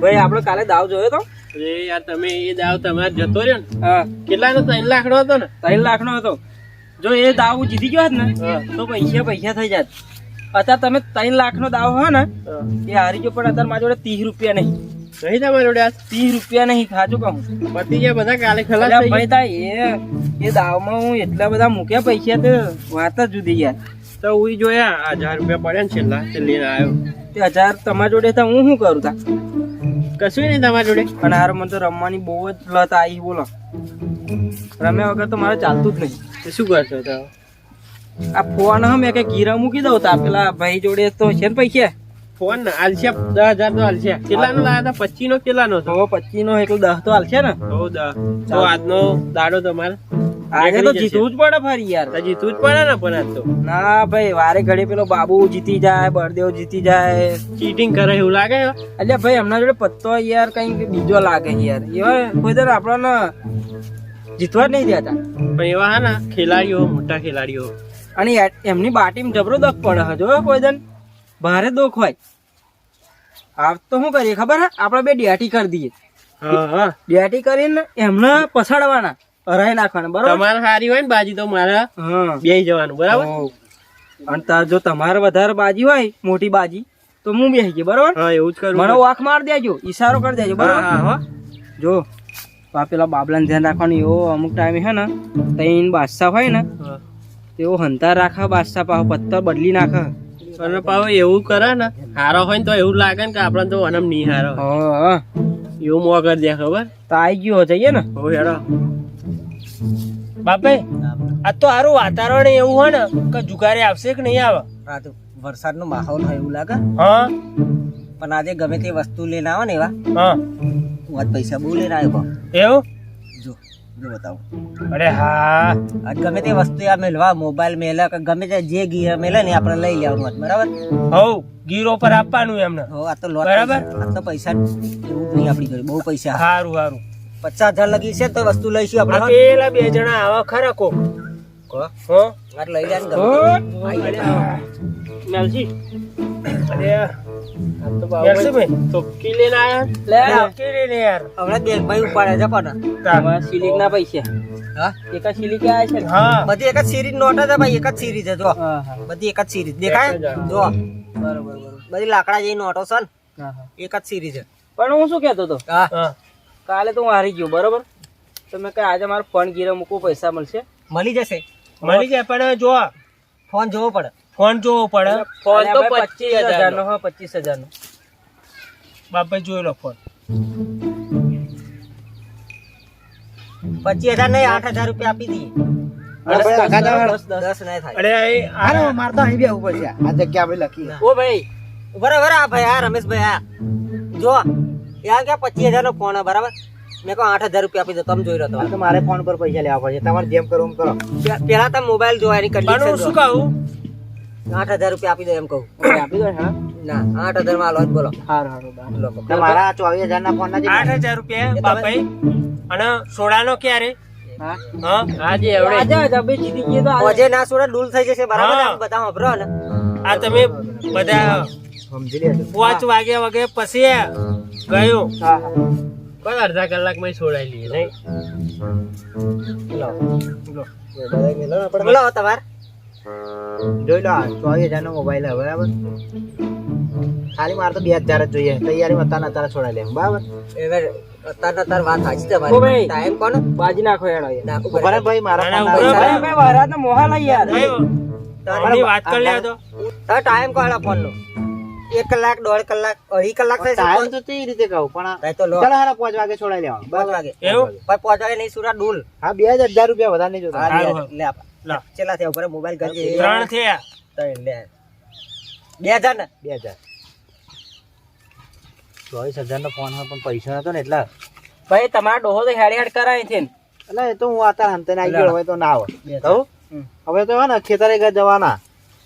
ભાઈ આપણે કાલે દાવ જોયો તો? અરે યાર તમે એ દાવ તમારે જતો રહ્યો ને? હા. કેટલાનો? ત્રણ લાખ નો હતો ને? ત્રણ લાખ નો હતો. જો એ દાવ જીતી ગયો હોત ને તો પૈસા પૈસા થઈ જાત. અત્યારે તમે ત્રણ લાખ નો દાવ હોય ને એ હારી ગયો પણ અત્યારે મારી જોડે ત્રીસ રૂપિયા નહીં. નહીં તમારી જોડે આ ત્રીસ રૂપિયા નહીં ખાજો કહું. પતી ગયા બધા કાલે ખલાસ ભાઈ તા એ એ દાવમાં હું એટલા બધા મૂક્યા પૈસા તો વાત જ જુદી યાર. ગયા. તો ઉઈ જોયા હજાર રૂપિયા પડ્યા ને છેલ્લા તે લઈને આવ્યો. તે હજાર તમારી જોડે તો હું શું કરું તા? કશું નહીં તમારી જોડે. પણ હાર મને તો રમવાની બહુ જ લત આવી બોલો. રમ્યા વગર તો મારે ચાલતું જ નહીં. તો શું કરશો તો? આ ફોન હમ મેં કે ગીરા મૂકી દઉં તા પેલા ભાઈ જોડે તો છે ને પૈસા? ફોન ને આલસ્યા દસ હજાર તો કેટલા નો લાયા હતા પચીસ નો કેટલાનો હતો? તો પચીસ નો એટલે દસ તો હાલશે ને? હો દસ. તો આજનો દાડો તમારે? આજે તો જીતવું જ પડે ફરી યાર. જીતવું જ પડે ને પણ આજ તો. ના ભાઈ વારે ઘડી પેલો બાબુ જીતી જાય બળદેવ જીતી જાય. ચીટિંગ કરે એવું લાગે? એટલે ભાઈ એમના જોડે પત્તો યાર કઈ બીજો લાગે યાર. એવા કોઈ દર આપણને જીતવા જ નહીં દેતા. પણ એવા હા ને ખેલાડીઓ મોટા ખેલાડીઓ. અને એમની બાટીમાં જબરો દખ પડે હજો કોઈ દન ભારે દુઃખ હોય. આપ તો શું કરીએ ખબર હે? આપણે બે ડેટી કરી દઈએ. હા હા. ડેટી કરીને એમને પછાડવાના. હરાઈ નાખવાનું બરોબર? તમારે સારી હોય ને બાજી તો મારે હા. બે જવાનું બરાબર? અને તાર જો તમારે વધારે બાજી હોય મોટી બાજી તો હું બેસી ગયો બરોબર? હા એવું જ કરું મને વાંક માર દેજો ઈશારો કરી દેજો બરાબર? હા જો આ પેલા બાબલાને ધ્યાન રાખવાનું એવો અમુક ટાઈમે હે ને તઈન બાદશાહ હોય ને. તેઓ હંતાર રાખે બાદશાહ પાછો પથ્થર બદલી નાખે. અને પાછો એવું કરે ને હારો હોય ને તો એવું લાગે ને કે આપણે તો અનમ નહીં હારો. હા એવું મોં કરી દે ખબર? તો આઈ ગયો જઈએ ને. હો હેડો. બાપે આ તો સારું વાતાવરણ એવું હોય ને કે જુગારી આવશે કે નહીં આવે? આ તો વરસાદનો માહોલ હોય એવું લાગે. હા. પણ આજે ગમે તે વસ્તુ લઈને આવે ને એવા. હા. હું આજ પૈસા બહુ લઈને આવ્યો એવું? જો જો બતાવો. અરે હા. આજ ગમે તે વસ્તુ આ મેલવા મોબાઈલ મેલા કે ગમે તે જે ગીર મેલે ને આપણે લઈ લેવાનું આજ બરાબર? હવ ગીરો પર આપવાનું એમને. હો આ તો લોટ બરાબર. આ તો પૈસા એવું નહીં આપણી જોડે બહુ પૈસા. સારું સારું પચાસ હજાર લગી છે તો વસ્તુ લઈશું આપણે પેલા બે જણા આવા ખરા આજ લઈ મેલજી. અરે આ તો બાબા ભાઈ. ચોખ્ખી લઈને આયા? લે. ચોખ્ખી લઈને યાર. હમણાં બેંક ભાઈ ઉપાડે છે પણ ના પૈસા. હા? એકા સિલિક આયા છે ને? હા. બધી એક જ સિરીઝ નોટ છે ભાઈ એક જ સિરીઝ છે જો. હા હા. બધી એક જ સિરીઝ. દેખાય? જો બરોબર બરોબર બધી લાકડા જેવી નોટો છે ને. હા હા. એક જ સિરીઝ છે. પણ હું શું કેતો હતો? કાલે તો હું હારી ગયો બરોબર? તો મેં કહ્યું આજે મારો ફોન ગીરે મૂકવો પૈસા મળશે. મળી જશે. મળી જાય પણ જો ફોન જોવો પડે. ફોન જોવો પડે. ફોન તો પચીસ હજાર નો હા પચીસ હજાર નો બાપે જોઈ લો ફોન. પચીસ હજાર નહીં આઠ હજાર રૂપિયા આપી દઈએ રમેશભાઈ આ. જો યાર કે પચીસ હજાર નો ફોન બરાબર? મેં કહો આઠ હજાર રૂપિયા આપી દો તમે જોઈ રહ્યો તો મારે ફોન પર પૈસા લેવા પડશે. તમારે જેમ કરો એમ કરો. પેલા તમે મોબાઈલ જોવા એની કન્ડિશન શું કહું? આઠ હજાર રૂપિયા આપી દો એમ કહું. આપી દો હા? ના આઠ હજારમાં બોલો. તમારા ચોવીસ હજાર ના ફોન આઠ હજાર રૂપિયા બાપાઈ. અને સોડાનો ક્યારે? આજે આજે જીતી તો આજે. ના સોડા ડૂલ થઈ જશે બરાબર. બધા આ તમે બધા પાંચ વાગ્યા વગે પછી ગયું. પણ અડધા કલાકમાં કલાકમાં લઈએ નહીં? બોલો તમાર જોઈ લો ચોવીસ હજાર નો મોબાઈલ હવે બરાબર? ખાલી મારે તો બે હજાર જ જોઈએ. તૈયારી અત્યારે અત્યારે છોડાઈ લે બરાબર? અત્યારે અત્યારે વાત સાચી તમારી ટાઈમ કોનો બાજી નાખો ભાઈ મારા મોહા લઈ યાર વાત કરી લે તો ટાઈમ કોનો ફોન નો એક કલાક દોઢ કલાક અઢી કલાક થાય ટાઈમ તો તે રીતે કહું પણ થાય તો લો. ચાલો હારા પાંચ વાગે છોડાઈ લેવાનું. પાંચ વાગે. એવું? પણ પાંચ વાગે નહીં સુરા ડૂલ. હા બે હજાર રૂપિયા વધારે નહીં જોતા. લે, ચેલા થયા ઉપર? મોબાઈલ કરજે ત્રણ થયા. ત્રણ લે. બે હજાર ને? બે હજાર. ચોવીસ હજાર નો ફોન હોય પણ પૈસા નતો ને એટલા. ભાઈ તમારા ડોહો તો હેડ હેડ કરાય છે ને. એટલે એ તો હું આતા હંતે આવી ગયો હવે તો ના આવે કહું? હવે તો હે ને ખેતરે ગયા જવાના.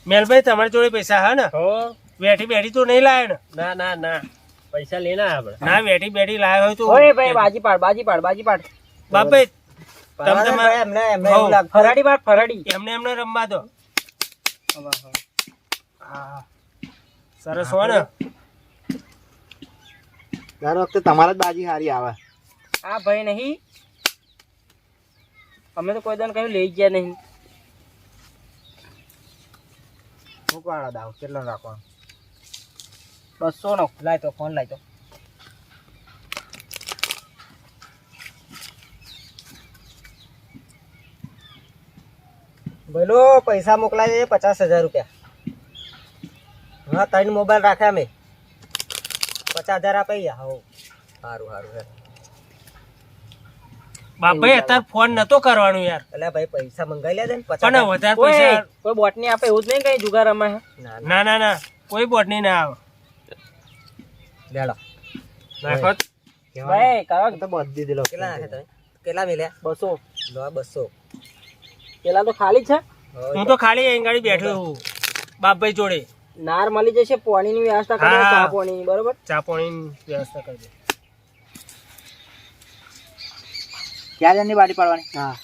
મેલભાઈ તમારી જોડે પૈસા હા ને? હો. બેઠી બેઠી તો નહીં લાવે ને? ના ના ના. પૈસા લેના આપણે. ના બેઠી બેઠી લાવ્યો હોય તો. ઓય ભાઈ બાજી પાડ બાજી પાડ બાજી પાડ બાપે તમ તમે- એમને એમને. ફરાડી પાડ ફરાડી એમને એમને રમવા દો. સરસ હો ને. દર વખતે તમારે જ બાજી હારી આવે. આ ભાઈ નહીં. અમે તો કોઈ દાન કયું લઈ ગયા નહીં. મૂકવાડો દાવ કેટલો રાખવાનો? બસો નો લાય તો ફોન લાય તો બોલો પૈસા મોકલાય છે પચાસ હજાર રૂપિયા. હા ત્રણ મોબાઈલ રાખ્યા મેં. પચાસ હજાર આપી હો સારું સારું હે બાપા અત્યારે ફોન નતો કરવાનો યાર. એટલે ભાઈ પૈસા મંગાવી લે ને પણ વધારે કોઈ પૈસા કોઈ બોટની આપે એવું જ નહીં કઈ જુગાર અમે ના ના. ના ના ના. કોઈ બોટ નહીં ના આવે. લેડો. નાખો ભાઈ તો બધી કેટલા નાખે તમે? કેટલા મિલ્યા? બસો. લો આ બસો. પેલા તો ખાલી જ છે હું તો ખાલી અહીં ગાડી બેઠો છું. બાપભાઈ જોડે. નાર મળી જશે પાણી ની વ્યવસ્થા કરી ચા પાણી બરોબર? ચા પાણીની વ્યવસ્થા કરજો. ક્યાં જણની બાટી પાડવાની? હા.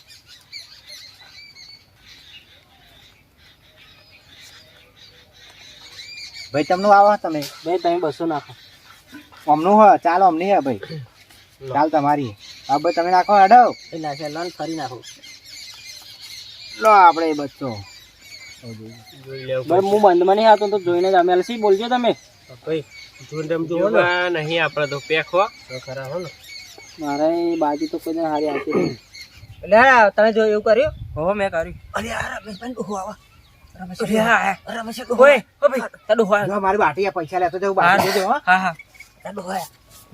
ભાઈ તમનું આવો તમે. ભાઈ તમે બસો નાખો. અમનું હ ચાલો અમની હે ભાઈ ચાલ તમારી હા ભાઈ તમે નાખો અડો એ નાખે લોન ફરી નાખો લો આપણે બચ્ચો ભાઈ હું બંધમાં નહીં આવતો તો જોઈને જ અમે એલસી બોલજો તમે ભાઈ જોરદમ જોવો નહીં આપણે તો પેક હો તો ખરા હો ને મારે એ બાજુ તો કોઈ હારી આવતી નહીં એટલે તમે જો એવું કર્યું હો મેં કર્યું અરે યાર મેં પણ કહું આવા અરે હા, હા. રમેશ ડોહો ઓય ઓ ભાઈ તાર ડોહો આવ્યો. જો મારી બાટી આ પૈસા લેતો જવું બાટી જજો હો હા ડોહો આયા.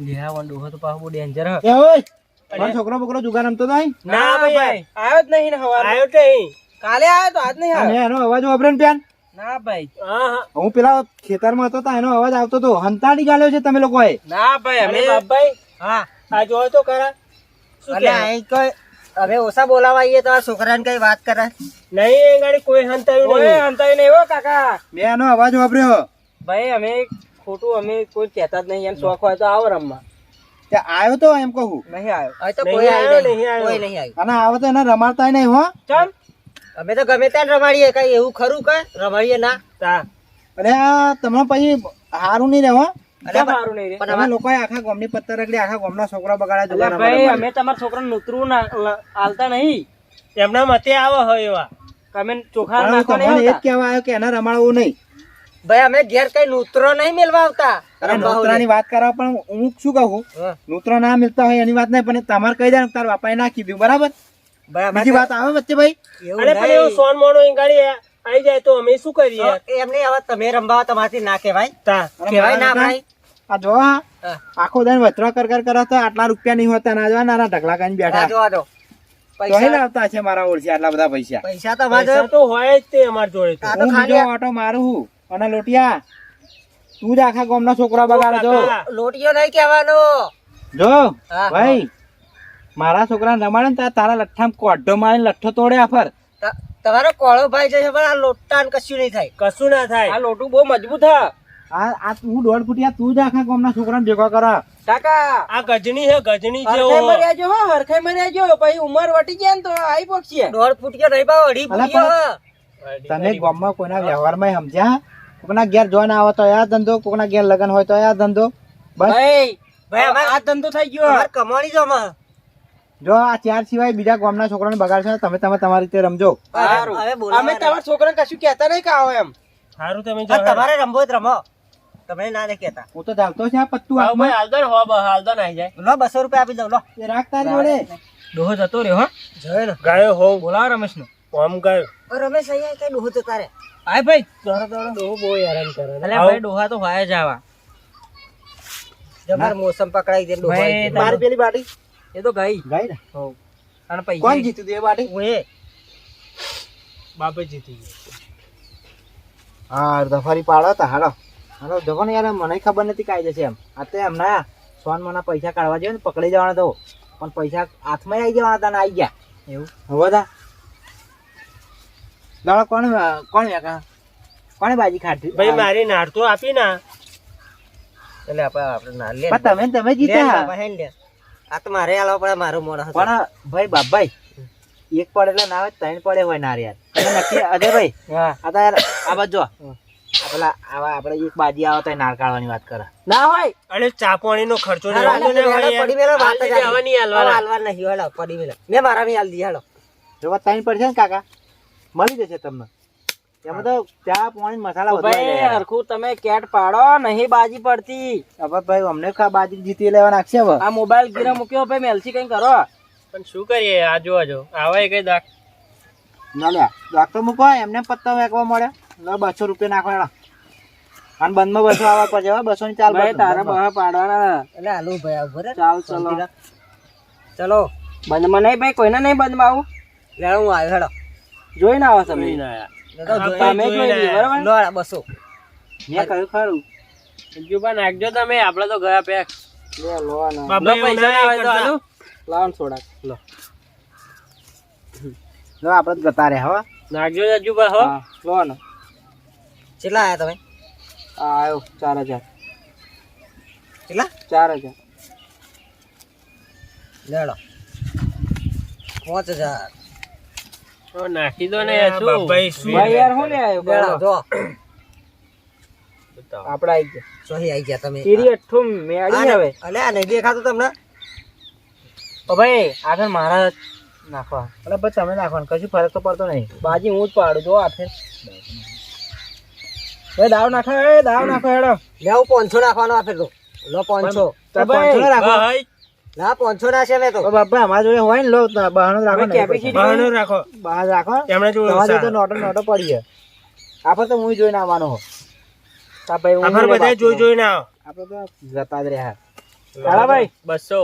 લે વન ડોહો તો પાછો બહુ ડેન્જર હે એ ઓય મારો છોકરો બોકરો જુગાર રમતો નહીં? ના ભાઈ. આવ્યો જ નહીં ને હવાર. આવ્યો તો અહીં કાલે આવ્યો તો આજ નહીં આવ્યો. એનો અવાજ વાપરે ને પ્યાન ના ભાઈ. હા પેલા ખેતરમાં હતો તો એનો અવાજ આવતો હતો હંતાડી ગાલ્યો છે તમે લોકોએ. ના ભાઈ અમે બાપભાઈ. હા. આ જોયો તો ખરા. કે અહીં કોઈ હવે ઓછા બોલાવા આવીએ તો આ છોકરાને કઈ વાત કરે નહીં ગાડી કોઈ હંતાયું ઓય નહીં અંતાઈ નહીં હો કાકા. મેં એનો અવાજ વાપર્યો. ભાઈ અમે ખોટું અમે કોઈ કહેતા જ નહીં એમ શોખ હોય તો આવો રમવા. તે આવ્યો તો એમ કહું? નહીં આવ્યો કોઈ આવ્યો, નહીં આવ્યો. કોઈ નહીં આવ્યું અને આવે તો એને રમાડતા નહીં હો. ચમ અમે તો ગમે ત્યાં રમાડીએ કઈ એવું ખરું કઈ? રમાડીએ ના. તા. અરે તમને પછી હારું નહીં રહેવા હો. અરે નહીં રે? પણ તમે હવે લોકોએ આખા ગામની પત્તર રગડી આખા ગામના છોકરા બગાડ્યા જુગાર અલ્યા ભાઈ રમાડવા અમે તમારા છોકરાને નૂતરું ના લ- નહીં. એમના મતે આવે હોય એવા. તમે ચોખા એ જ આવતા. કહેવા આવ્યો કે એના રમાડવું નહીં. ભાઈ અમે ઘેર કઈ નૂતરો નહીં મેળવા આવતા. અરે વાત કરવા પણ હું શું કહું? હા. ના મિલતા હોય એની વાત નહીં પણ તમારે કહી દે તાર બાપાએ ના કીધું બરાબર? બીજી વાત આવે વચ્ચે ભાઈ? અરે પણ એવું સોન મોનો અહીં ગાડી આવી જાય તો અમે શું કરીએ? યાર? નહીં. એમ નહીં હવે તમે રમવા તમારથી ના કહેવાય. કહેવાય ના ભાઈ. આ જો હા, હા. આખો દિન વચરો કર કર કરો તો આટલા રૂપિયા નહીં હોતા ના જોવા નાના ઢગલા કાઈ બેઠા. જોવા દો. પૈસા લાવતા છે મારા ઓળખી આટલા બધા પૈસા. પૈસા તમારે તો હોય જ તે અમાર જોડે તો. હું ખાલી બીજો ઓટો મારું છું અને લોટિયા તું જ આખા ગામના છોકરા બગાડે છો લોટિયો નહીં કહેવાનો. જો ભાઈ મારા છોકરાને રમાડે ને તારા લઠ્ઠામાં કોઢો મારીને લઠ્ઠો તોડે આફર તમારો કોળો ભાઈ છે પણ આ લોટા કશું નહીં થાય. કશું ના થાય. આ લોટું બહુ મજબૂત હા. આ આ હું દોઢ ફૂટિયા તું જ આખા ગામના છોકરાને ભેગો કરા. કાકા. આ ગજની છે ગજની છે હરખાઈ મર્યા જો હો હરખાઈ મર્યા જો. પછી ઉંમર વટી જાય ને તો આઈ પોક્ષી દોઢ ફૂટિયા નહીં ભાવ અઢી ફૂટિયા તને તમે ગામમાં કોઈના વ્યવહારમાં સમજ્યા? કોકના ઘેર જોઈને આવો તો આ ધંધો કોકના ઘેર લગન હોય તો આ ધંધો. બસ. ભાઈ ભાઈ, અમારે- આ ધંધો થઈ ગયો. તમારે કમાણી જો અમારે. જો આ ચાર સિવાય બીજા ગામના છોકરાને બગાડશો ને તમે તમે તમારી રીતે રમજો. સારું. હવે બોલાવા અમે તમારા છોકરાને કશું કહેતા નહીં કાઓ એમ. સારું તમે તમારે રમવો જ રમો. તમે ના નહીં કહેતા. હું તો ચાલતો છે આ પત્તું ભાઈ હાલદન હો હાલદન આવી જાય. લો બસો રૂપિયા આપી દઉં લો. એ રાખ તારી જોડે. ડોહો જતો રહ્યો હો. જોયો ને. ગાયો હોવ બોલાવો રમેશ નો આમ ગાયો રમેશ અહીંયા કઈ ડોહો તો તારે આય ભાઈ. દોડો દોડો. ડોહો બહુ હેરાન કરે અલે ભાઈ ડોહા તો હોય જ આવા. જબર મોસમ પકડાઈ દે ડોહા. મારી પેલી બાટી? એ તો ગઈ. ગઈ ને? હો અને પૈસા કોણ જીત્યું તું બાટી? હું એ. બાપે જીતી ગયો હા દફારી પાડો તા. હાલો. હાલો જગો ને યાર મને ખબર નથી કાઈ જશે એમ. આ તો એમના સોન મને પૈસા કાઢવા જોઈએ ને પકડી જવાના તો. પણ પૈસા હાથમાં આવી જવાના હતા ને આવી ગયા. એવું? હવે તા. દાડો કોણ કોણ વેકા કોણે બાજી ખાધી? ભાઈ મારી નાર તો આપી ના. એટલે આપણે આપણે ના લે. તમે તમે લે. આ તો મારે આલો પડે મારો મોડો હતો. પણ ભાઈ બાબાઈ એક પડે એટલે ના આવે ત્રણ પડે હોય નાર યાર. નક્કી અજયભાઈ હા. આ તો યાર આ બાજુ પેલા આવા આપણે એક બાજી આવે તો નાળ કાઢવાની વાત કરે. ના હોય. અને ચા ખર્ચો રહેવાનો ને હોય પડી મેલા વાત જ હાલ દીધે, નહીં હાલવાના. હાલવા નહીં હાલો પડી મેલા મેં મારા બી હાલ દી હાલો જો ત્રણ પડશે ને કાકા? મળી જશે તમને. એમાં તો ચા પાણી મસાલા ભાઈ હરખું તમે કેટ પાડો નહીં બાજી પડતી. હવે ભાઈ અમને ખા બાજી જીતી લેવા નાખશે હવે. આ મોબાઈલ ગીરા મૂક્યો ભાઈ મેલસી કઈ કરો. પણ શું કરીએ? આ આજો જો આવા કઈ દાખ. ના લે તો મૂકો એમને પત્તા વેકવા મળે. લો બસો રૂપિયા નાખો એનો અને બંધમાં બસો આવવા પર જવા બસો ની ચાલ ભાઈ તારા બહાર પાડવાના. એટલે હાલો ભાઈ આવું બરાબર ચાલ ચલો ચલો. બંધમાં નહીં ભાઈ કોઈને નહીં બંધમાં આવું. લે હું આવ્યો હેડો. જોઈને આવો તમે. તમે જોઈ લીધી, બરાબર બસો. મેં કહ્યું ખરું અંજુબા નાખજો તમે. આપણે તો ગયા પેક લે લો ના પૈસા ના હોય તો હાલું. લાવન ને લો. લો આપણે તો ગતા રહ્યા હો. નાખજો અંજુબા હો. હા લો ને કેટલા આયા તમે? આવ્યો ચાર હજાર. કેટલા? ચાર હજાર. લેડો. પાંચ હજાર. નાખી દો ને શું ભાઈ યાર હું લે આવ્યો? લે જો. આપડે આવી ગયા. સોહી આવી ગયા તમે. તીરી અઠ્ઠું મેળી હવે. અલે આ નહીં દેખાતું તમને? ઓ ભાઈ આગળ મારા નાખવા. એટલે તમે નાખવાનું. કશું ફરક તો પડતો નહીં. બાજી હું જ પાડું જો હાથે. એ દાવ નાખો એ દાવ નાખો હેડો. લે હું પાંચસો નાખવાનો આપે તો લો પાંચસો તો પાંચસો ના રાખો ભાઈ ના પાંચસો ના છે મેં તો. બાપા અમારા જોડે હોય ને લો બહાનો રાખો ભાઈ, ને capacity રાખો. બહાર રાખો. એમણે જોયું તમારે તો નોટો નોટો પડી છે. આપણે તો હું જોઈને આવવાનો હો ભાઈ હું આખર બધા જોઈ જોઈને આવો. આપણે તો જતા જ રહ્યા. હાલો ભાઈ. બસો.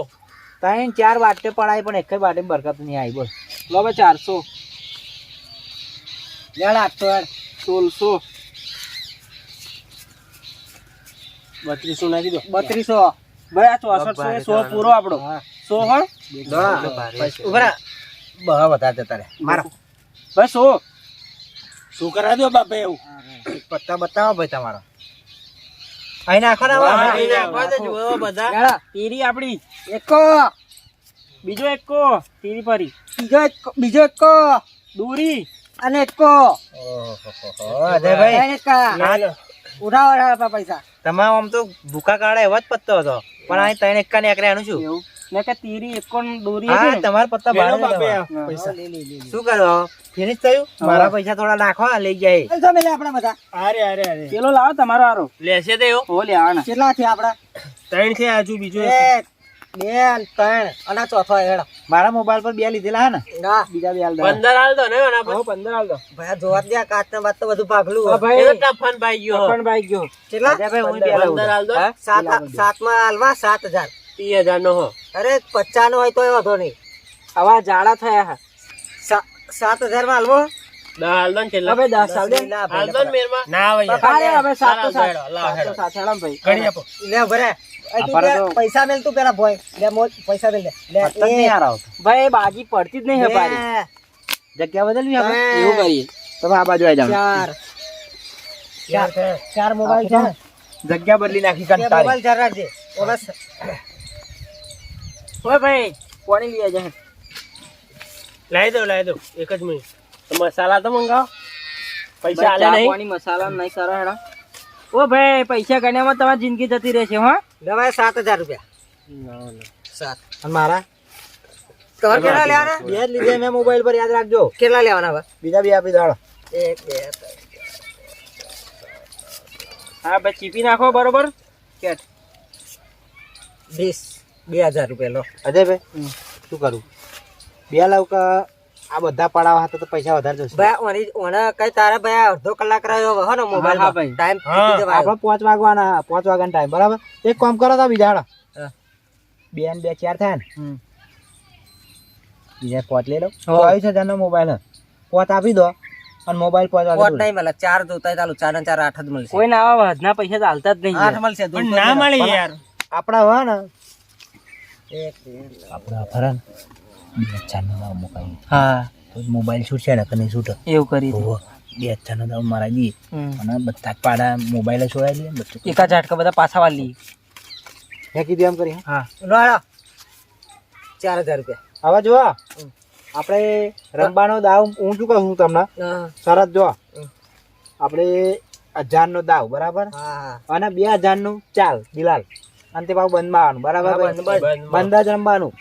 ત્રણ ચાર વાટે પડાય પણ એક વાટે બરકત નહીં આવી બોલ. લો ભાઈ ચારસો. લે આઠસો યાર. સોળસો. બત્રીસો નાખી દો. બત્રીસો. ભાઈ ચોસઠસો એ સો પૂરો આપણો. સો હો ઉભરા. બહા વધારે જતા રે મારો. ભાઈ સો. શું કરા દો બાપા એવું? પત્તા બતાવો ભાઈ તમારો. અહીં નાખો ને હવે. હા, અહીં નાખવા દે, જુઓ બધા. લેડા આપડી એકો. બીજો એકો. પીરી પરી બીજો એક બીજો એકો. દૂરી. અને એકો. ઓહો, અજયભાઈ ત્રણ એકા ના, ના. ઉઠાવો ઉઠાવો પૈસા. તમારો આમ તો ભૂખા કાળા એવા જ પત્તો હતો. પણ અહીં ત્રણ એકા નીકળે એનું શું? એવું. ને કે તીરી એકોન દોરી હા તમારા પત્તા બાર પૈસા. શું કરો? ફિનિશ થયું? મારા પૈસા થોડા નાખો લઈ જાય. તમે લે આપણા બધા. અરે અરે અરે પેલો લાવો તમારો આરો લેશે તે હો લે આના ના કેટલા છે આપડા ત્રણ છે હજુ બીજું એક. બે ત્રણ અને ચોથો હેડો. મારા મોબાઈલ પર બે લીધેલા હે ને? ના. બીજા બે હાલ પંદર હાલ દો ને હો પંદર હાલ દો. ભાઈ જોવા દે કાચ ને બાદ તો બધું ભાગલું હા ભાઈ. તો ટફન ભાઈ ગયો. ફન ભાઈ ગયો. કેટલા? ભાઈ હું પંદર હાલ દો. સાત સાતમાં હાલવા સાત હજાર. ત્રીસ હજાર નો હો. અરે પચાસ નો હોય તો વાંધો નહીં. આવા જાડા થયા હા. સાત હજારમાં હાલવો ને ભાઈ, પૈસા મેલ તું પેલા ભોય લે મોજ પૈસા મેલ લે. લે નહીં એક, હારા ભાઈ બાજી પડતી જ નહીં હે પારી જગ્યા બદલવી આપણે? એવું કરીએ. તમે આ બાજુ આવી જાવ ચાર. ચાર. ચાર. મોબાઈલ છે જગ્યા બદલી નાખી કંટાળી. મોબાઈલ ચાર રાખજે ઓલા ઓય ભાઈ કોણી લઈ આજે લાવી દો લાવી દો. એક જ મિનિટ. તો મસાલા તો મંગાવો. પૈસા આલે નહીં. કોણી મસાલા નહીં કરો હેડો. ઓ ભાઈ પૈસા ગણ્યામાં તમારી જિંદગી જતી રહેશે હા. ભાઈ સાત હજાર રૂપિયા. ના, ના. સાત. અને મારા? તમારે કેટલા લેવાના? બે લીધે મેં મોબાઈલ પર યાદ રાખજો. કેટલા લેવાના બીજા બે આપી દાડો એક બે હા ભાઈ ચીપી નાખો બરોબર? કેટ. વીસ. બે હજાર રૂપિયા લો. અજયભાઈ શું કરું? બે લાવ કે આ બધા પડાવા હતા તો પૈસા વધારે જોશે. ભાઈ ઓની ઓને કઈ તારે ભાઈ અડધો કલાક રહ્યો હો ને મોબાઈલ હા, ભાઈ. ટાઈમ આપણે પાંચ વાગવાના પાંચ વાગ્યાનો ટાઈમ બરાબર? એક કામ કરો તો બીજા બે ને બે ચાર થાય ને. બીજા પાંચ લઈ લો. ચોવીસ હજાર નો મોબાઈલ પાંચ આપી દો અને મોબાઈલ પાંચ કોટ વાગે નહીં મળે. ચાર જોતા ચાલુ ચાર ને ચાર આઠ જ મળશે. કોઈ ના આવા ના પૈસા તો હાલતા જ નહીં આઠ મળશે ના મળે યાર. આપણા હોય ને. એક આપણા ફરન બે ચાર નો દાવ મુકાઈ હા. મોબાઈલ છૂટશે ને કે છૂટે? એવું કરી બે ચાર નો દાવ મારા હમ. અને બધા પાડા મોબાઈલ છોડાઈ ને બધું એકા ઝાટકા બધા પાછા વાળી મેં કીધું એમ કરી હા? લો ચાર હજાર રૂપિયા. હવે જોવા આપણે રમવાનો દાવ હું શું કહું તમને? સરસ જો. હમ. આપણે હજાર નો દાવ બરાબર? અને બે હજારનું ચાલ બિલાલ. અને તે પાછું બંધમાં આવવાનું બરાબર હા, બંધ, બંધ. બંધ જ રમવાનું.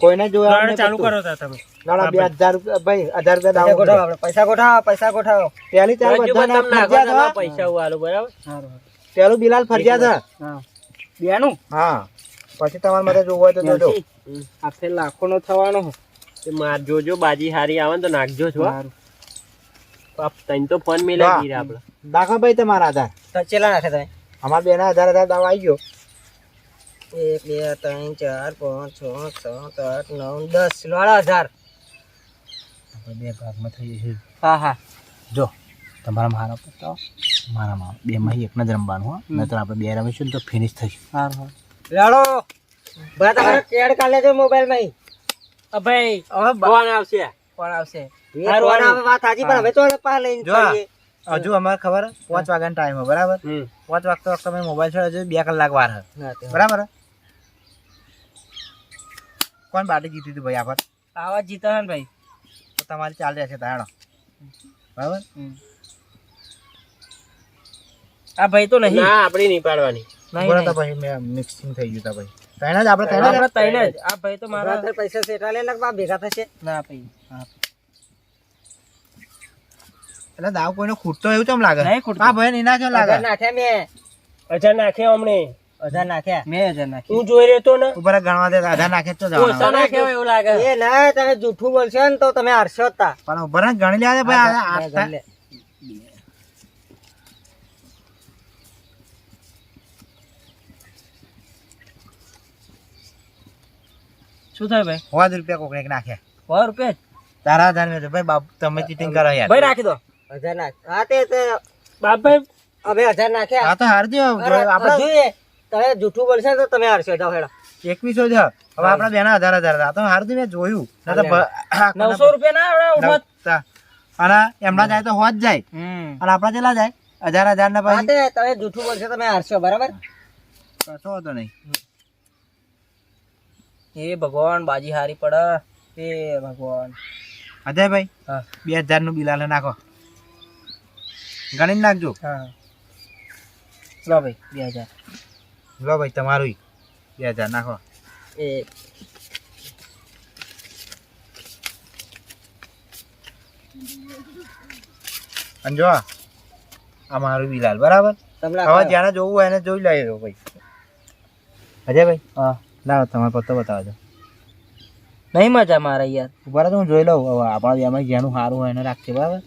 કોઈને જોવાનું ચાલુ કરો તા તમે. ગાળા બે રૂપિયા ભાઈ હજાર રૂપિયા દાવ ગોઠવો આપણે. પૈસા ગોઠવો પૈસા ગોઠવો. પેલી ચાલ બધાને ફરજિયાત પૈસા વાળો બરાબર? પેલું બિલાલ ફરજિયાત હા. હા. બેનું? હા. પછી તમારે માટે જોવું હોય તો જોજો. આ લાખો નો થવાનો માર જોજો બાજી હારી આવે ને તો નાખજો છો. તઈ તો ફોન ગઈ આપડે. દાખલ ભાઈ તમારા આધાર. ચેલા નાખે તમે? અમારા બેના હજાર હજાર દાવ આવી ગયો. એક બે ત્રણ ચાર પાંચ છ સાત આઠ નવ દસ વાળા હજાર. બે ભાગમાં થઈ જશે. હા હા. જો તમારા મારા પતાવો મારા મારા બે માં એક જ રમવાનું હો. નહીતર આપણે બે રમીશું ને તો ફિનિશ થશે. હા લાડો. ભાઈ તમારે કેડ કાઢ લેજો મોબાઈલમાં ભાઈ હવે બ- આવશે. કોણ આવશે. ફોન આવે વાત સાચી પણ હવે તો પા લઈને જો. હજુ અમારે ખબર હે? પાંચ વાગ્યાનો ટાઈમ બરાબર? પાંચ વાગતા વખતે મોબાઈલ છે હજુ બે કલાક વાર હે તે. બરાબર હે? કોણ બાટી જીતી હતી ભાઈ આફત આવા જીતા હે ને ભાઈ. તો તમારી ચાલ રહેશે તાણો. બરાબર? આ ભાઈ તો નહીં. ના આપણી નહીં પાડવાની. નહીં, તો નહીં. પછી મિક્સિંગ થઈ ગયું તા ભાઈ. તૈણા જ આપણે તૈણા જ? આપણે જ. આ ભાઈ તો મારા પૈસા સેટા લે લગભગ ભેગા થશે. ના ભાઈ. હા. એટલે દાવ કોઈને ખૂટતો એવું કેમ લાગે? નહીં ખૂટતો. હા ભાઈ નહીં નાખ્યો લાગે? નાખ્યા મેં. અચ્છા નાખે હમણે. હજાર નાખ્યા. મેં અધા નાખી તું જોઈ રહેતો ને? ઉપર ગણવા દે અધા નાખે તો ઓછા જવાના નાખે એવું લાગે. એ ના તને જૂઠું બોલશે ને તો તમે હરશો તા. પણ ઉપર ગણી લે ભાઈ આ- લે. શું થાય ભાઈ? હોવા રૂપિયા કોકને નાખ્યા સો રૂપિયા તારા હજાર મેં ભાઈ બાપ તમે ચીટિંગ કરો યાર. ભાઈ રાખી દો. હજાર નાખ. હા તે તે બાપભાઈ હવે હજાર નાખ્યા. હા તો આપણે હજુ તમે જૂઠું બોલશે તો તમે હારશો જાઓ હેડા. એકવીસો જ હવે આપણા બેના હજાર હજાર હતા તો હારથી મેં જોયું. નવસો રૂપિયા ના આવડે. અને એમના જાય તો હોત જાય. અને આપણા જેલા જાય? હજાર હજાર ના પાસે તમે જૂઠું બોલશો તમે હારશો બરાબર? કશો હતો નહીં. એ ભગવાન બાજી હારી પડે. એ ભગવાન. અજયભાઈ બે હજારનું બિલાલે નાખો. ગણી નાખજો. હા. લો ભાઈ બે હજાર. લો ભાઈ તમારું બે હજાર નાખો. એ. અને જો આ મારું બિલાલ બરાબર? હવે જ્યાં જોવું હોય એને જોઈ લઈ ભાઈ. અજયભાઈ હા. લાવો તમારો પત્તો બતાવજો નહીં મજા મારે યાર. ઊભા રહો તો હું જોઈ લઉં. હવે આપણા બેમાં જેનું સારું હોય એને રાખજે બરાબર?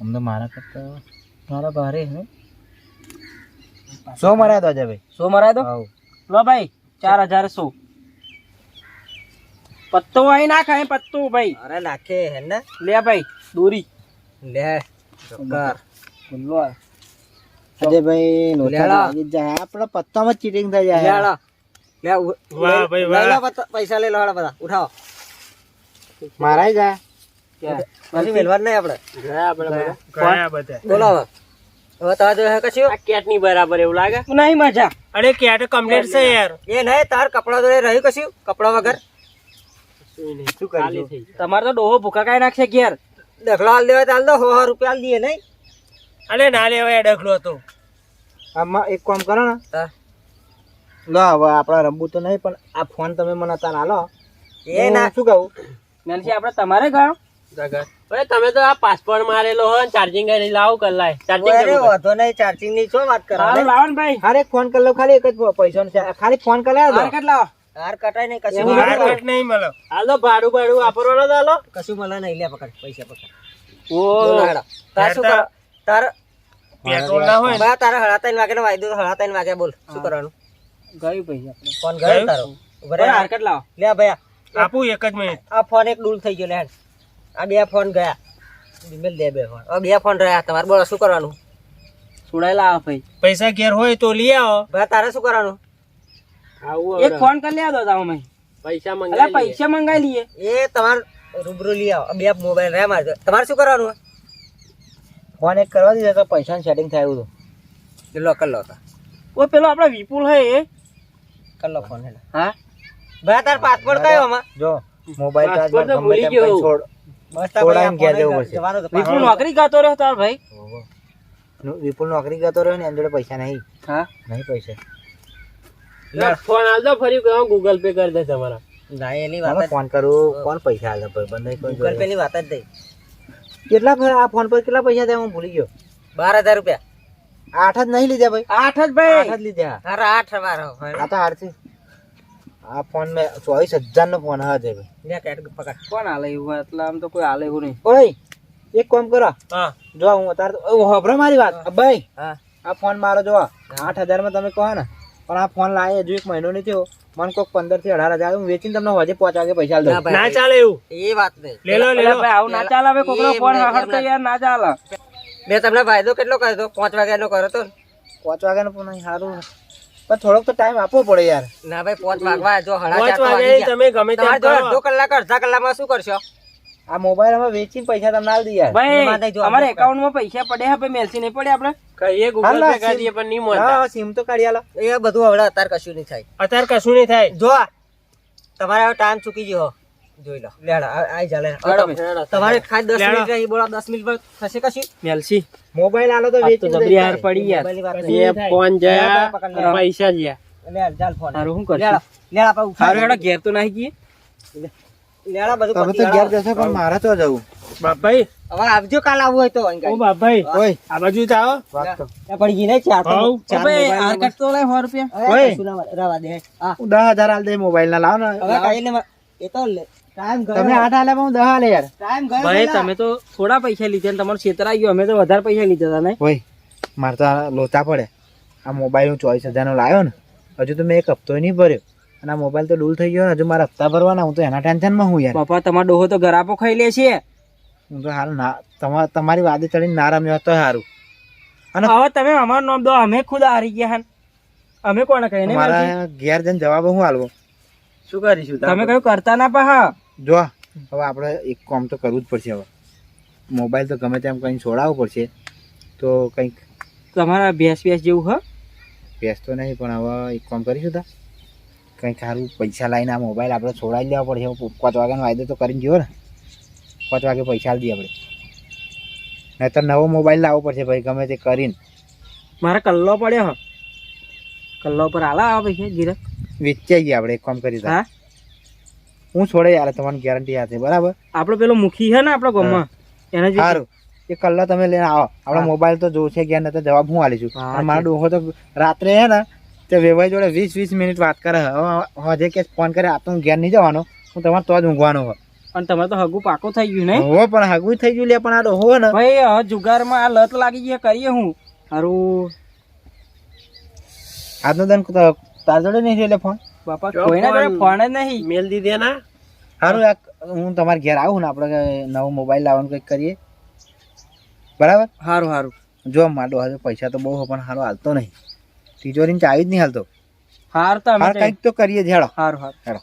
અમને મારા કરતા મારા ભારે હે. સો મરાય તો અજયભાઈ સો મરાય દો? લો ભાઈ ચાર હજાર સો. પત્તો અહીં નાખ અહીં પત્તો ભાઈ. અરે નાખે હે ને? લે ભાઈ દોરી. લે ચોકર ખુલ્લો અજય ભાઈ જ જાય. આપણો પત્તામાં ચીટિંગ થઈ જાય. લેડા લે. વાહ ભાઈ, વાહ. પૈસા લઈ લો બધા. ઉઠાવો. મારાય જાય? પછી મેલવા નહીં આપણે. ગયા આપણે ગયા બધા. બોલો હવે તાર હે કશું આ કેટની બરાબર એવું લાગે? નહીં મજા? અરે કેટ કમ્પ્લીટ છે યાર. એ નહીં તાર કપડા જોડે રહ્યું કશું? કપડા વગર? શું ગયું. તમારે તો ડોહો ભૂકા કાઢી નાખશે ઘેર. દખલો હાલ દેવા ચાલ દો હો રૂપિયા હાલ દઈએ નહીં. અરે ના લેવાય ડખલો હતો. આમાં એક કામ કરો ને. ના લો હવે આપણે રમવું તો નહીં પણ આ ફોન તમે મને તાર હાલો એ ના. શું કહું? નાનસી આપણે તમારે ગયો અરે તમે તો આ પાસપોર્ટ મારેલો હોય ચાર્જિંગ કરી લાવો કલાય. ચાર્જિંગ અરે વાંધો નહીં ચાર્જિંગની શું વાત કરો? સારું લાવન ભાઈ. અરે ફોન કરી લો ખાલી એક જ પૈસા ખાલી ફોન કરી હાર લેજો કેટલા હાર કટાય નહીં કશું હાર કટ નહીં. મળો. હાલો ભાડું ભાડું વાપરો ન હાલો. કશું મળે નહીં લે પકડ પૈસા પકડ. ઓ. તાર શું. તાર પેટ્રોલ ના હોય ને. બા તારા હળા ત્રણ વાગે વાયદો હળા ત્રણ વાગે બોલ શું કરવાનું? ગયું આપણે ફોન ગયો તારો. હાર કેટલા લે ભાઈ આપું એક જ મિનિટ. આ ફોન એક ડૂલ થઈ ગયો લે. આ બે ફોન ગયા. બીમેલ દે બે ફોન. બે ફોન રહ્યા. તમારે બોલો શું કરવાનું? છોડાયેલા આવો ભાઈ. પૈસા ઘેર હોય તો લઈ આવો. ભાઈ તારે શું કરવાનું? એક ફોન કરી લેવા દો તમે પૈસા મંગાવી પૈસા મંગાવી લઈએ. એ તમારે રૂબરૂ લઈ આવો. બે મોબાઈલ રહ્યા મારે. તમારે શું કરવાનું? ફોન એક કરવા દીધો તો પૈસાનું સેટિંગ થાય એવું હતું લો કર લો. ઓ પેલો આપડે વિપુલ હે એ. કર લો ફોન હા? ભાઈ તાર પાસપોર્ટ કયો આમાં. જો મોબાઈલ ચાર્જ ગમે તેમ ગયો. છોડ વિપુલ નોકરી રહ્યો તાર ભાઈ? વિપુલ નોકરી રહ્યો ને જોડે પૈસા નહીં. હા? નહીં પૈસા. ફોન આલ દો ફરી કહો ગૂગલ પે કરી દે તમારા. ના એની વાત ફોન કરું. કોણ પૈસા આલે ભાઈ? બંને ગૂગલ પે ની વાત જ નહીં. કેટલા ફેર- આ ફોન પર કેટલા પૈસા થયા હું ભૂલી ગયો. બાર હજાર રૂપિયા. આઠ જ નહીં લીધા ભાઈ. આઠ જ ભાઈ. આઠ જ લીધા. અરે આઠ બાર આ તો હારથી. આ ફોન મેં ચોવીસ હજાર નો ફોન હા ભાઈ. લે કેટ પકડ કોણ હાલે એવું એટલે આમ તો કોઈ હાલે એવું નહીં. ઓય એક કામ કરો. હા. જો હું અત્યારે તો- મારી વાત. ભાઈ હા. આ ફોન મારો જો આઠ હજારમાં તમે કહો ને પણ આ ફોન લાવે હજુ એક મહિનો નહીં થયો. મને કોઈક પંદરથી અઢાર હજાર હું વેચીને તમને હજે પાંચ વાગે પૈસા દઉં ના ચાલે એવું. એ વાત નહીં. લે લો લે આવું ના ચાલે. હવે કોકનો ફોન હખડતો યાર ના ચાલે. મેં તમને ફાયદો કેટલો કર્યો? તો પાંચ વાગ્યાનો કર્યો તો ને? પાંચ વાગ્યાનો ફોન અહીં સારું પણ થોડોક તો ટાઈમ આપવો પડે યાર. ના ભાઈ પાંચ વાગવા જો પાંચ વાગે તમે ગમે કરો. અડધો કલાક અડધા કલાકમાં શું કરશો? આ મોબાઈલ અમે વેચીને પૈસા તમને આલ દઈએ ભાઈ અમારે એકાઉન્ટમાં પૈસા પડે હવે મેલસી નહીં પડે આપણે? કહીએ ગૂગલ પે કરી દઈએ પણ નહીં મળતા. હા સિમ તો કાઢી આલો. એ બધું હવે અત્યારે કશું નહીં થાય. અત્યારે કશું નહીં થાય. જો તમારે હવે ટાઈમ ચૂકી ગયો જોઈ લો. લેડા આઈ જા લેડા. તમારે ખાલી દસ લે હેડો. મિનિટ રહી બોલા 10 મિનિટ પર થશે કશું? મેલસી મોબાઈલ આલો તો વેચી તો જબરી હાર પડી યાર બે ફોન જયા પૈસા જયા. લે હેડ, ચાલ ફોન. સારું હું કરશું? લેડા લેડા પર ઉઠાડી સારું ઘેર તો નાખી ગઈએ. લેડા બધું તમે તો ઘેર. જશો પણ મારે તો જવું. બાપભાઈ. હવે આવજો કાલ આવવું હોય તો ઓ બાપભાઈ. ઓય. આ બાજુ જ આવો. વાત તો. પડી ગઈ ને ચાર તો- ચાર મોબાઈલ હાર કાઢ તો લે 100 રૂપિયા. ઓય. ના દે હા. હું દસ હજાર આલ દે મોબાઈલ ના લાવ. ને હવે કાઢીને ને એ તો તમે આઠ આલે પણ હું દસ આલે યાર. ભાઈ તમે તો થોડા પૈસા લીધા ને તમારું છેતર આવી ગયું. અમે તો વધારે પૈસા લીધા હતા ને. ભાઈ મારે તો લોચા પડે. આ મોબાઈલ હું ચોવીસ હજારનો લાવ્યો ને. હજુ તો મેં એક હપ્તો નહીં ભર્યો. અને આ મોબાઈલ તો ડૂલ થઈ ગયો ને. હજુ મારા હપ્તા ભરવાના. હું તો એના ટેન્શનમાં હું યાર. પપ્પા તમારો ડોહો તો ગરાપો ખાઈ લે છે. હું તો હાલ ના તમા- તમારી વાદે ચડીને ના રમ્યો હોત તો સારું અને હવે તમે અમારું નામ દો. અમે ખુદ હારી ગયા હન. અમે કોને કહીએ મારા ઘેર જઈને જવાબ હું હાલવો શું કરીશું? તમે કયું કરતા ના પા જો હવે આપણે એક કામ તો કરવું જ પડશે હવે. મોબાઈલ તો ગમે તેમ કંઈ છોડાવવું પડશે તો કંઈક તમારા ભેંસ ભેંસ જેવું હ? ભેંસ તો નહીં પણ હવે એક કામ કરીશું તા. કંઈક સારું પૈસા લાવીને આ મોબાઈલ આપણે છોડાવી લેવા પડશે. પાંચ વાગ્યાનો વાયદો તો કરીને ગયો ને. પાંચ વાગે પૈસા આપી દઈએ આપણે. નહીતર નવો મોબાઈલ લાવવો પડશે ભાઈ ગમે તે કરીને. મારા કલ્લો પડ્યો હ. કલ્લો પર આલા આવે છે ગીરક વેચાઈ ગયા આપણે એક કામ કરી હા? હું છોડે યાર તમારી ગેરંટી સાથે બરાબર? આપણો પેલો મુખી છે ને આપણા ગામમાં એને સારું એ કલ્લા તમે લઈને આવો. આપણા મોબાઈલ તો જોશે ગયા ને તો જવાબ હું આલીશું મારો ડોહો તો રાત્રે હે ને તે વેવાઈ જોડે વીસ વીસ મિનિટ વાત કરે. હવે હજે કે ફોન કરે આ તો હું ઘેર નહીં જવાનો. હું તમારે તો જ ઊંઘવાનો હોય પણ તમારે તો હગું પાકો થઈ ગયું નહીં? હો પણ હગું થઈ ગયું લે પણ આ ડોહો ને ભાઈ હવે જુગારમાં આ લત લાગી ગઈ કરીએ હું. હારું. આજનો દન તો તાર જોડે નહીં એટલે ફોન? બાપા કોઈના જોડે ફોન- ફોન જ નહીં. મેલ દીધે ના સારું આ હું તમારે ઘેર આવું ને આપણે નવો મોબાઈલ લાવવાનું કંઈક કરીએ. બરાબર? સારું સારું જો માટો હવે પૈસા તો બહુ પણ સારો હાલતો નહીં. તિજોરીને ચાવી જ નહીં હાલતો. હાર તો કંઈક તો કરીએ ઝેડો. સારું સારું હારું. હેડો